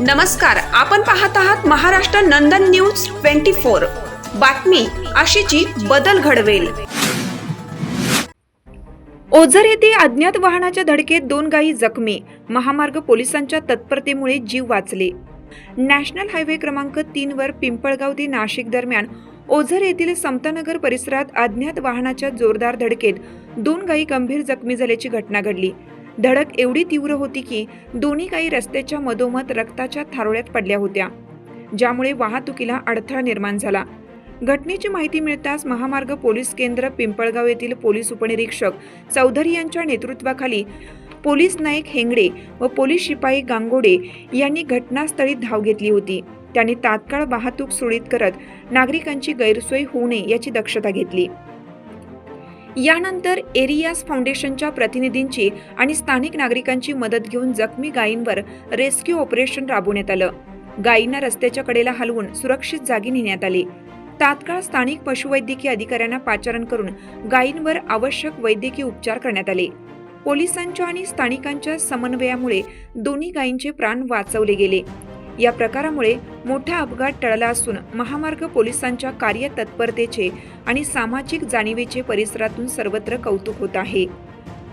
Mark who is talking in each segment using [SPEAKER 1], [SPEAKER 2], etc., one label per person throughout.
[SPEAKER 1] नमस्कार आपण पाहत आहात Maharashtra Nandan news twenty four. बातमी अशीची बदल घडवेल. ओझर येथे अज्ञात वाहनाच्या धडकेत दोन गायी जखमी. महामार्ग पोलिसांच्या तत्परतेमुळे जीव वाचले. नॅशनल हायवे क्रमांक तीन वर पिंपळगाव ते नाशिक दरम्यान ओझर येथील समतानगर परिसरात अज्ञात वाहनाच्या जोरदार धडकेत दोन गायी गंभीर जखमी झाल्याची घटना घडली. धडक एवढी तीव्र होती की दोन्ही काही रस्त्याच्या मधोमध रक्ताच्या थारोळ्यात पडल्या होत्या ज्यामुळे वाहतुकीला अडथळा निर्माण झाला. घटनेची माहिती मिळताच महामार्ग पोलीस केंद्र पिंपळगाव येथील पोलीस उपनिरीक्षक चौधरी यांच्या नेतृत्वाखाली पोलीस नाईक हेंगडे व पोलीस शिपाई गांगोडे यांनी घटनास्थळी धाव घेतली होती. त्यांनी तात्काळ वाहतूक सुरळीत करत नागरिकांची गैरसोय होऊ नये याची दक्षता घेतली. यानंतर एरियास फाउंडेशनच्या प्रतिनिधींची आणि स्थानिक नागरिकांची मदत घेऊन जखमी गायींवर रेस्क्यू ऑपरेशन राबवण्यात आलं. गायींना रस्त्याच्या कडेला हलवून सुरक्षित जागी नेण्यात आले. तात्काळ स्थानिक पशुवैद्यकीय अधिकाऱ्यांना पाचारण करून गायींवर आवश्यक वैद्यकीय उपचार करण्यात आले. पोलिसांच्या आणि स्थानिकांच्या समन्वयामुळे दोन्ही गायींचे प्राण वाचवले गेले. या प्रकारामुळे मोठा अपघात टळला असून महामार्ग पोलिसांच्या कार्यतत्परतेचे आणि सामाजिक जाणीवेचे परिसरातून सर्वत्र कौतुक होत आहे.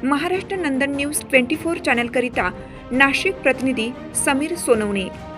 [SPEAKER 1] Maharashtra Nandan news twenty four चॅनलकरिता Nashik प्रतिनिधी समीर सोनवणे.